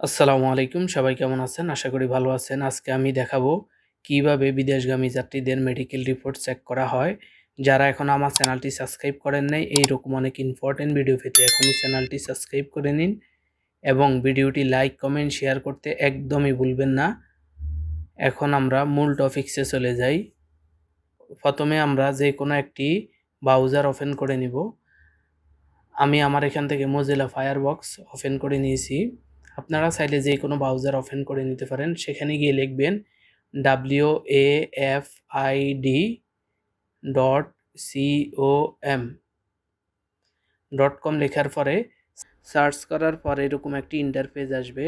আসসালামু আলাইকুম, সবাই কেমন আছেন? আশা করি ভালো আছেন। আজকে আমি দেখাবো কীভাবে বিদেশগামী যাত্রীদের মেডিকেল রিপোর্ট চেক করা হয়। যারা এখন আমার চ্যানেলটি সাবস্ক্রাইব করেন নাই, এইরকম অনেক ইম্পর্টেন্ট ভিডিও পেতে এখনই চ্যানেলটি সাবস্ক্রাইব করে নিন এবং ভিডিওটি লাইক কমেন্ট শেয়ার করতে একদমই ভুলবেন না। এখন আমরা মূল টপিক্সে চলে যাই। প্রথমে আমরা যে কোনো একটি ব্রাউজার ওপেন করে নিব। আমি আমার এখান থেকে মোজিলা ফায়ারবক্স ওপেন করে নিয়েছি। আপনারা চাইলে যে কোনো ব্রাউজার ওপেন করে নিতে পারেন। সেখানে গিয়ে লিখবেন W A F I D dot C O M dot com লেখার পরে সার্চ করার পরে এরকম একটি ইন্টারফেস আসবে।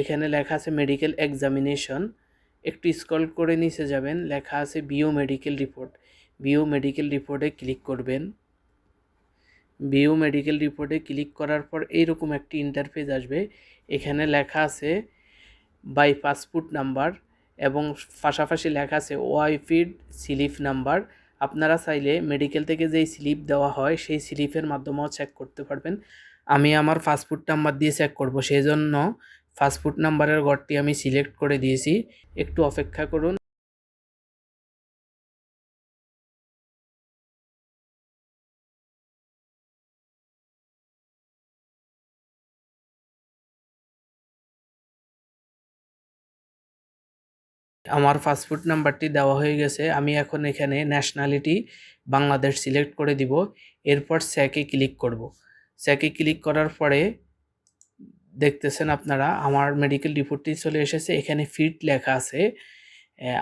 এখানে লেখা আছে মেডিকেল এক্সামিনেশন একটু স্ক্রল করে নিচে যাবেন। লেখা আছে B O medical report B O medical রিপোর্টে ক্লিক করবেন। বিও মেডিকেল রিপোর্টে ক্লিক করার পর এইরকম একটি ইন্টারফেস আসবে। এখানে লেখা আছে বাই পাসপোর্ট নাম্বার এবং পাশাপাশি লেখা আছে ওয়াইফিড স্লিপ নাম্বার। আপনারা চাইলে মেডিকেল থেকে যেই স্লিপ দেওয়া হয় সেই স্লিপের মাধ্যমেও চেক করতে পারবেন। আমি আমার পাসপোর্ট নাম্বার দিয়ে চেক করব সেই জন্য পাসপোর্ট নাম্বারের ঘরটি আমি সিলেক্ট করে দিয়েছি। একটু অপেক্ষা করুন। আমার পাসপোর্ট নাম্বারটি দেওয়া হয়ে গেছে, আমি এখন এখানে ন্যাশনালিটি বাংলাদেশ সিলেক্ট করে দিব, এরপর স্যাকে ক্লিক করব। স্যাকে ক্লিক করার পরে দেখতেছেন আপনারা, আমার মেডিকেল রিপোর্টটি চলে এসেছে, এখানে ফিট লেখা আছে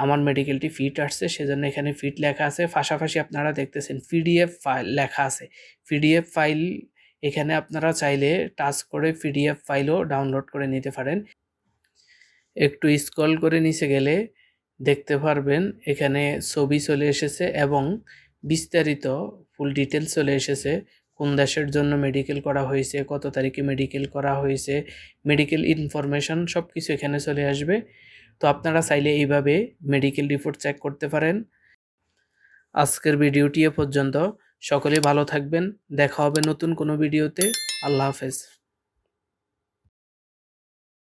আমার মেডিকেলটি ফিট আসছে, সেজন্য এখানে ফিট লেখা আছে, পাশাপাশি আপনারা দেখতেছেন পিডিএফ ফাইল লেখা আছে। পিডিএফ ফাইল এখানে আপনারা চাইলে টাচ করে পিডিএফ ফাইলও ডাউনলোড করে নিতে পারেন। একটু স্ক্রল করে নিচে গেলে দেখতে পারবেন। এখানে ছবি চলে এসেছে এবং বিস্তারিত ফুল ডিটেলস চলে এসেছে। কোন দেশের জন্য মেডিকেল করা হয়েছে, কত তারিখে মেডিকেল করা হয়েছে, মেডিকেল ইনফরমেশন সব কিছু এখানে চলে আসবে। তো আপনারা চাইলে এইভাবে মেডিকেল রিপোর্ট চেক করতে পারেন। আজকের ভিডিওটি এ পর্যন্ত। সকলে ভালো থাকবেন। দেখা হবে নতুন কোনো ভিডিওতে। আল্লাহ হাফেজ।